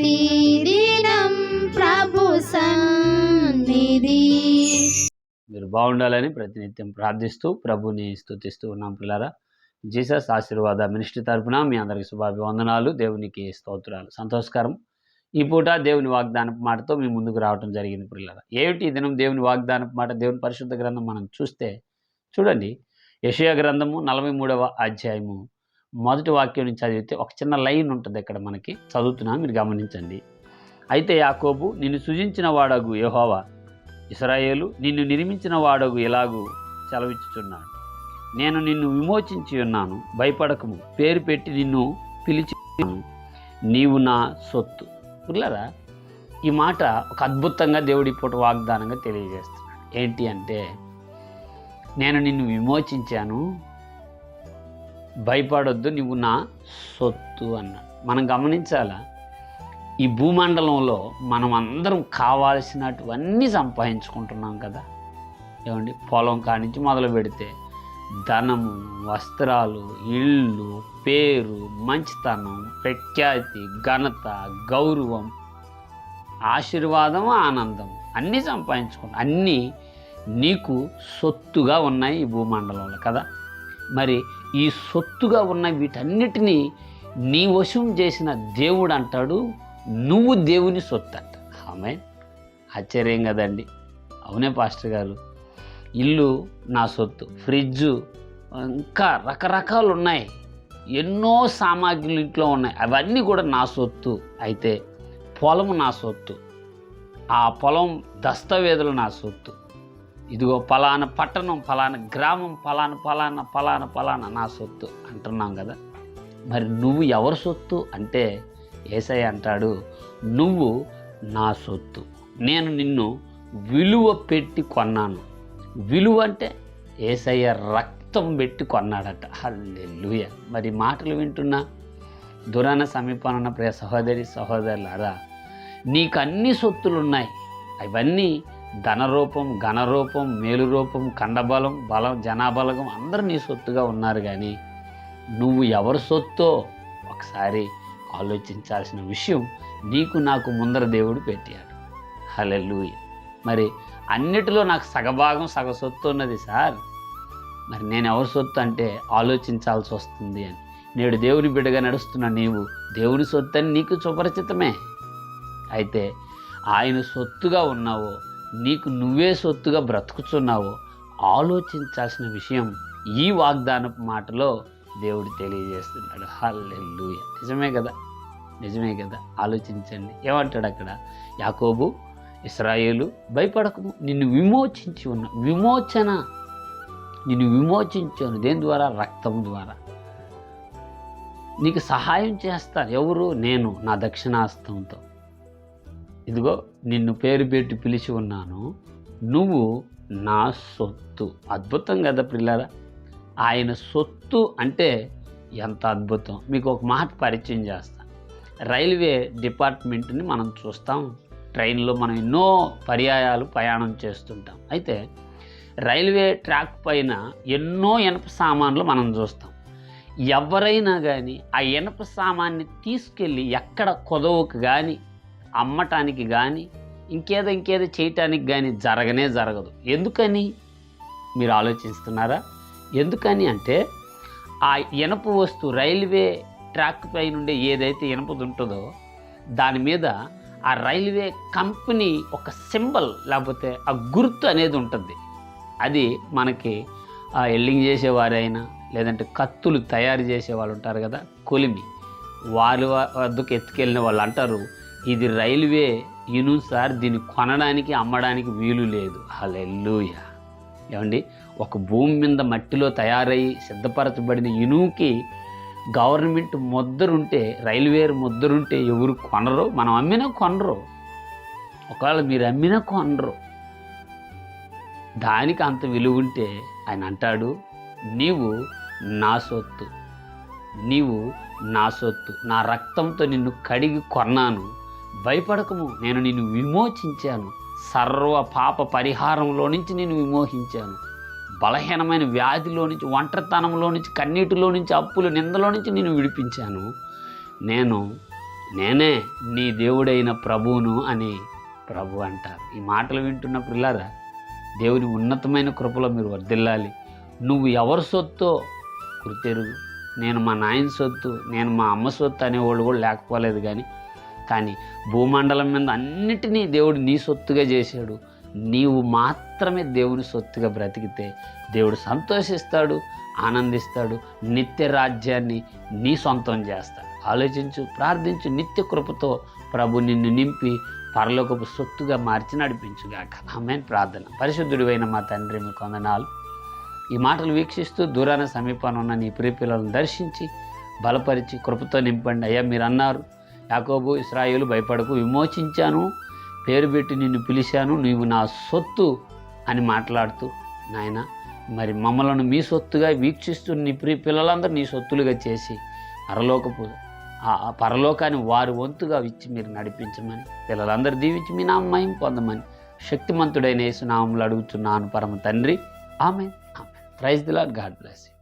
ప్రతిదినం ప్రభు సన్నిధి. మీరు బాగుండాలని ప్రతినిత్యం ప్రార్థిస్తూ ప్రభుని స్తుతిస్తూ ఉన్నాం పిల్లారా. జీసస్ ఆశీర్వాద మినిస్ట్రీ తరపున మీ అందరికి శుభాభివందనాలు దేవునికి స్తోత్రాలు. సంతోషకరం. ఈ పూట దేవుని వాగ్దానపు మాటతో మీ ముందుకు రావడం జరిగింది పిల్లరా. ఏమిటి ఈ దినం దేవుని వాగ్దానపు మాట దేవుని పరిశుద్ధ గ్రంథం మనం చూస్తే? చూడండి. యషయా గ్రంథము నలభై మూడవ అధ్యాయము. మొదటి వాక్యం నుంచి చదివితే ఒక చిన్న లైన్ ఉంటుంది ఇక్కడ మనకి. చదువుతున్నాను మీరు గమనించండి. అయితే యాకోబు నిన్ను సృజించిన వాడగు యహోవా. ఇస్రాయేలు నిన్ను నిర్మించిన వాడగు ఇలాగూ సెలవిచ్చుచున్నాడు. నేను నిన్ను విమోచించి ఉన్నాను. భయపడకము. పేరు పెట్టి నిన్ను పిలిచి నీవు నా సొత్తు. పిల్లరా ఈ మాట ఒక అద్భుతంగా దేవుడి పూట వాగ్దానంగా తెలియజేస్తున్నాడు. ఏంటి అంటే నేను నిన్ను విమోచించాను. భయపడొద్దు నువ్వు నా సొత్తు అన్నాడు మనం గమనించాలా? ఈ భూమండలంలో మనం అందరం కావాల్సినటువన్నీ సంపాదించుకుంటున్నాం కదా. ఏమండి? పొలం కానించి మొదలు పెడితే ధనము వస్త్రాలు ఇళ్ళు పేరు మంచితనం ప్రఖ్యాతి ఘనత గౌరవం ఆశీర్వాదం ఆనందం అన్నీ సంపాదించుకుంటాం అన్నీ నీకు సొత్తుగా ఉన్నాయి ఈ భూమండలంలో కదా. మరి ఈ సొత్తుగా ఉన్న వీటన్నిటినీ నీ వశం చేసిన దేవుడు అంటాడు నువ్వు దేవుని సొత్తు అంట. ఆమె ఆశ్చర్యం కదండి. అవునే పాస్టర్ గారు. ఇల్లు నా సొత్తు ఫ్రిడ్జ్ ఇంకా రకరకాలు ఉన్నాయి. ఎన్నో సామాగ్రిలు ఇంట్లో ఉన్నాయి. అవన్నీ కూడా నా సొత్తు. అయితే పొలం నా సొత్తు. ఆ పొలం దస్తవేదులు నా సొత్తు. ఇదిగో ఫలానా పట్టణం ఫలానా గ్రామం ఫలానా ఫలానా ఫలానా ఫలానా నా సొత్తు అంటున్నాం కదా. మరి నువ్వు ఎవరి సొత్తు? అంటే ఏసై అంటాడు నువ్వు నా సొత్తు. నేను నిన్ను విలువ పెట్టి కొన్నాను. విలువ అంటే ఏసయ్య రక్తం పెట్టి కొన్నాడట. హల్లెలూయ. మరి మాటలు వింటున్నా? దురాన సమీపాన ప్రియ సహోదరి సహోదరులారా నీకు అన్ని సొత్తులు ఉన్నాయి అవన్నీ ధనరూపం ఘనరూపం మేలు రూపం కండబలం బలం జనాబలగం అందరూ నీ సొత్తుగా ఉన్నారు కానీ నువ్వు ఎవరి సొత్తో? ఒకసారి ఆలోచించాల్సిన విషయం నీకు నాకు ముందర దేవుడు పెట్టాడు. హలెలూయ మరి అన్నిటిలో నాకు సగభాగం సగ సొత్తు ఉన్నది సార్. మరి నేను ఎవరి సొత్తు అంటే ఆలోచించాల్సి వస్తుంది అని. నేడు దేవుని బిడ్డగా నడుస్తున్న నీవు దేవుని సొత్తు అని నీకు సుపరిచితమే. అయితే ఆయన సొత్తుగా ఉన్నావో నీకు నువ్వే సొత్తుగా బ్రతుకుతున్నావో ఆలోచించాల్సిన విషయం ఈ వాగ్దానపు మాటలో దేవుడు తెలియజేస్తున్నాడు. హల్లెలూయ. నిజమే కదా? నిజమే కదా? ఆలోచించండి. ఏమంటాడు అక్కడ? యాకోబు ఇస్రాయేలు భయపడకము నిన్ను విమోచించి ఉన్న విమోచన. నిన్ను విమోచించాను. దేని ద్వారా? రక్తం ద్వారా. నీకు సహాయం చేస్తాను. ఎవరు? నేను. నా దక్షిణాస్తంతో. ఇదిగో నిన్ను పేరు పెట్టి పిలిచి ఉన్నాను. నువ్వు నా సొత్తు. అద్భుతం కదా పిల్లరా ఆయన సొత్తు అంటే ఎంత అద్భుతం. మీకు ఒక మాట పరిచయం చేస్తాను రైల్వే డిపార్ట్మెంట్ని మనం చూస్తాం. ట్రైన్లో మనం ఎన్నో పర్యాయాలు ప్రయాణం చేస్తుంటాం. అయితే రైల్వే ట్రాక్ పైన ఎన్నో ఇనప సామాన్లు మనం చూస్తాం. ఎవరైనా కానీ ఆ ఇనప సామాన్ని తీసుకెళ్ళి ఎక్కడ కొదవకు కానీ అమ్మటానికి కానీ ఇంకేదో ఇంకేదో చేయటానికి కానీ జరగనే జరగదు. ఎందుకని? మీరు ఆలోచిస్తున్నారా? ఎందుకని అంటే ఆ ఇనప వస్తువు రైల్వే ట్రాక్ పై నుండి ఏదైతే ఇనపది ఉంటుందో దాని మీద ఆ రైల్వే కంపెనీ ఒక సింబల్ లేకపోతే ఆ గుర్తు అనేది ఉంటుంది. అది మనకి ఆ ఎల్లింగ్ చేసేవారైనా లేదంటే కత్తులు తయారు చేసే వాళ్ళు ఉంటారు కదా కొలిమి. వారి వద్దకు ఎత్తుకెళ్ళిన వాళ్ళు అంటారు ఇది రైల్వే ఇను సార్ దీన్ని కొనడానికి అమ్మడానికి వీలు లేదు. హలెల్లుయ. ఏమండి? ఒక భూమి మీద మట్టిలో తయారై సిద్ధపరచబడిన ఇనువుకి గవర్నమెంట్ ముద్దరుంటే రైల్వే ముద్దరుంటే ఎవరు కొనరు? మనం అమ్మినా కొనరు. ఒకవేళ మీరు అమ్మినా కొనరు. దానికి అంత విలువ ఉంటే ఆయన అంటాడు నీవు నా సొత్తు. నీవు నా సొత్తు. నా రక్తంతో నిన్ను కడిగి కొన్నాను. భయపడకము. నేను నిన్ను విమోచించాను. సర్వ పాప పరిహారంలో నుంచి నేను విమోహించాను. బలహీనమైన వ్యాధిలో నుంచి ఒంటరితనంలో నుంచి కన్నీటిలో నుంచి అప్పుల నిందలో నుంచి నేను విడిపించాను. నేను నేనే నీ దేవుడైన ప్రభువును అని ప్రభు అంటారు. ఈ మాటలు వింటున్నప్పుడు ఇలారా దేవుని ఉన్నతమైన కృపలో మీరు వర్ధిల్లాలి. నువ్వు ఎవరి సొత్తో? గుర్తెరుగు. నేను మా నాయన సొత్తు నేను మా అమ్మ సొత్తు అనేవాళ్ళు కూడా లేకపోలేదు కానీ కానీ భూమండలం మీద అన్నిటినీ దేవుడు నీ సొత్తుగా చేశాడు. నీవు మాత్రమే దేవుని సొత్తుగా బ్రతికితే దేవుడు సంతోషిస్తాడు ఆనందిస్తాడు నిత్య రాజ్యాన్ని నీ సొంతం చేస్తాడు. ఆలోచించు ప్రార్థించు నిత్య కృపతో ప్రభు నిన్ను నింపి పరలోకపు సొత్తుగా మార్చి నడిపించుగాక. ఆమె ప్రార్థన. పరిశుద్ధుడివైన మా తండ్రి మీ కొందనాలు ఈ మాటలు వీక్షిస్తూ దూరాన సమీపాన ఉన్న నీ ప్రియపిల్లలను దర్శించి బలపరిచి కృపతో నింపండి. అయ్యా మీరు అన్నారు యాకోబు ఇస్రాయేలు భయపడకు విమోచించాను పేరు పెట్టి నిన్ను పిలిచాను నీవు నా సొత్తు అని మాట్లాడుతూ నాయన మరి మమ్మలను మీ సొత్తుగా వీక్షిస్తూ నీ ప్రియ పిల్లలందరూ నీ సొత్తులుగా చేసి పరలోకపు ఆ పరలోకాన్ని వారి వంతుగా ఇచ్చి మీరు నడిపించమని పిల్లలందరూ దీవించి మీ నామయం పొందమని శక్తిమంతుడైన యేసునామంలో అడుగుతున్నాను పరమ తండ్రి. ఆమె ఆమె praise the Lord God bless you.